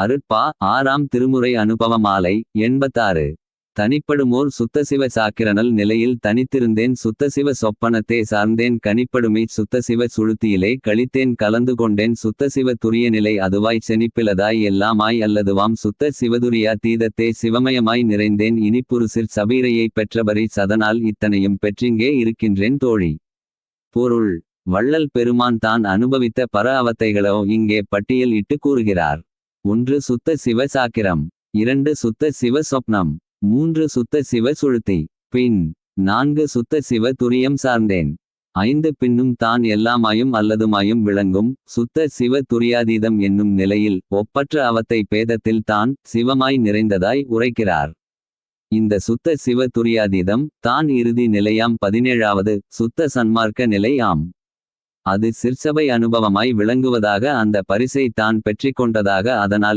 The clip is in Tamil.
அருட்பா ஆறாம் திருமுறை அனுபவ மாலை எண்பத்தாறு. தனிப்படுமோர் சுத்தசிவ சாக்கிரணல் நிலையில் தனித்திருந்தேன் சுத்தசிவ சொப்பனத்தே சார்ந்தேன் கனிப்படுமை சுத்தசிவ சுழுத்தியிலே கழித்தேன் கலந்து கொண்டேன் சுத்தசிவ துரிய நிலை அதுவாய் செனிப்பிலதாய் எல்லாமாய் அல்லதுவாம் சுத்த சிவதுரியா தீதத்தே சிவமயமாய் நிறைந்தேன் இனிப்புருசிற் சபீரையை பெற்றபரி சதனால் இத்தனையும் பெற்றிங்கே இருக்கின்றேன் தோழி. பொருள் வள்ளல் பெருமான் தான் அனுபவித்த பர அவத்தைகளோ இங்கே பட்டியல் இட்டு கூறுகிறார். ஒன்று சுத்த சிவ சாக்கிரம் இரண்டு சுத்த சிவ சொப்னம் மூன்று சுத்த சிவ சுழுத்தி பின் நான்கு சுத்த சிவ துரியம் சார்ந்தேன். ஐந்து பின்னும் தான் எல்லாமாயும் அல்லதுமாயும் விளங்கும் சுத்த சிவ துரியாதீதம் என்னும் நிலையில் ஒப்பற்ற அவத்தை பேதத்தில் தான் சிவமாய் நிறைந்ததாய் உரைக்கிறார். இந்த சுத்த சிவ துரியாதீதம் தான் இறுதி நிலையாம் பதினேழாவது சுத்த சன்மார்க்க நிலை ஆம் அது சிற்சபை அனுபவமாய் விளங்குவதாக அந்த பரிசை தான் பெற்றிக்கொண்டதாக அதனால்